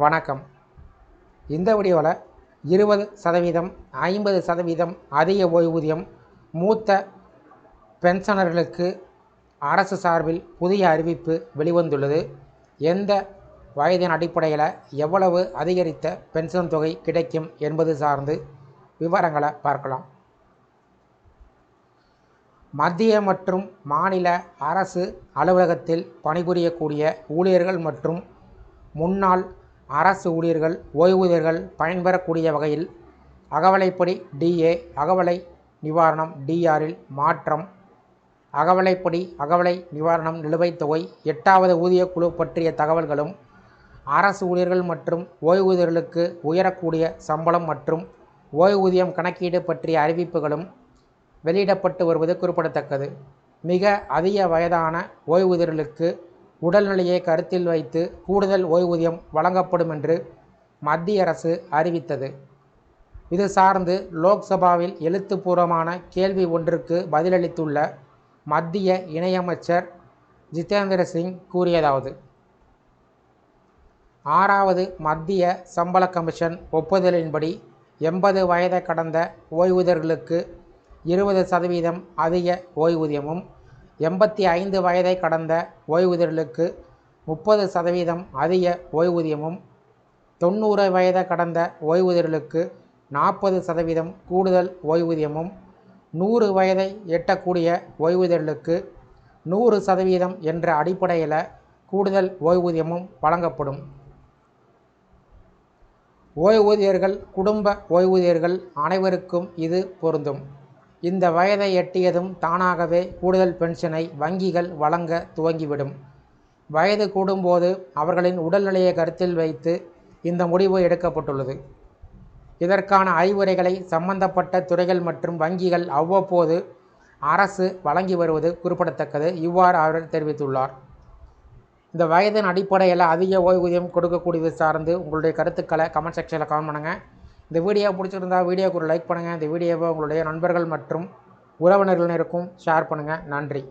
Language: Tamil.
வணக்கம். இந்த வீடியோவில் இருபது சதவீதம் ஐம்பது சதவீதம் அதிக ஓய்வூதியம் மூத்த பென்ஷனர்களுக்கு அரசு சார்பில் புதிய அறிவிப்பு வெளிவந்துள்ளது. எந்த வயதின் அடிப்படையில் எவ்வளவு அதிகரித்த பென்ஷன் தொகை கிடைக்கும் என்பது சார்ந்து விவரங்களை பார்க்கலாம். மத்திய மற்றும் மாநில அரசு அலுவலகத்தில் பணிபுரியக்கூடிய ஊழியர்கள் மற்றும் முன்னாள் அரசு ஊழியர்கள் ஓய்வூதியர்கள் பயன்பெறக்கூடிய வகையில் அகவலைப்படி டிஏ அகவலை நிவாரணம் டிஆரில் மாற்றம். அகவலைப்படி அகவலை நிவாரணம் நிலுவைத் தொகை எட்டாவது ஊதியக் குழு பற்றிய தகவல்களும் அரசு ஊழியர்கள் மற்றும் ஓய்வூதியர்களுக்கு உயரக்கூடிய சம்பளம் மற்றும் ஓய்வூதியம் கணக்கீடு பற்றிய அறிவிப்புகளும் வெளியிடப்பட்டு வருவது குறிப்பிடத்தக்கது. மிக அதிக வயதான ஓய்வூதியர்களுக்கு உடல்நிலையை கருத்தில் வைத்து கூடுதல் ஓய்வூதியம் வழங்கப்படும் என்று மத்திய அரசு அறிவித்தது. இது சார்ந்து லோக்சபாவில் எழுத்துப்பூர்வமான கேள்வி ஒன்றுக்கு பதிலளித்துள்ள மத்திய இணையமைச்சர் ஜிதேந்திர சிங் கூறியதாவது ஆறாவது மத்திய சம்பள கமிஷன் ஒப்புதலின்படி எண்பது வயதை கடந்த ஓய்வூதியர்களுக்கு இருபது சதவீதம் அதிக ஓய்வூதியமும் எண்பத்தி ஐந்து வயதை கடந்த ஓய்வூதியர்களுக்கு முப்பது சதவீதம் அதிக ஓய்வூதியமும் தொண்ணூறு வயதை கடந்த ஓய்வூதியர்களுக்கு நாற்பது சதவீதம் கூடுதல் ஓய்வூதியமும் நூறு வயதை எட்டக்கூடிய ஓய்வூதியர்களுக்கு நூறு சதவீதம் என்ற அடிப்படையில் கூடுதல் ஓய்வூதியமும் வழங்கப்படும். ஓய்வூதியர்கள் குடும்ப ஓய்வூதியர்கள் அனைவருக்கும் இது பொருந்தும். இந்த வயதை எட்டியதும் தானாகவே கூடுதல் பென்ஷனை வங்கிகள் வழங்க துவங்கிவிடும். வயது கூடும்போது அவர்களின் உடல்நிலையை கருத்தில் வைத்து இந்த முடிவு எடுக்கப்பட்டுள்ளது. இதற்கான அறிவுரைகளை சம்பந்தப்பட்ட துறைகள் மற்றும் வங்கிகள் அவ்வப்போது அரசு வழங்கி வருவது குறிப்பிடத்தக்கது. இவ்வாறு அவர் தெரிவித்துள்ளார். இந்த வயதின் அடிப்படையில் அதிக ஓய்வூதியம் கொடுக்கக்கூடியது சார்ந்து உங்களுடைய கருத்துக்களை கமெண்ட் செக்ஷனில் கமெண்ட் பண்ணுங்கள் இந்த வீடியோ பிடிச்சிருந்தா வீடியோக்கு ஒரு லைக் பண்ணுங்கள் இந்த வீடியோவை உங்களுடைய நண்பர்கள் மற்றும் உறவினர்களினருக்கும் ஷேர் பண்ணுங்கள் நன்றி.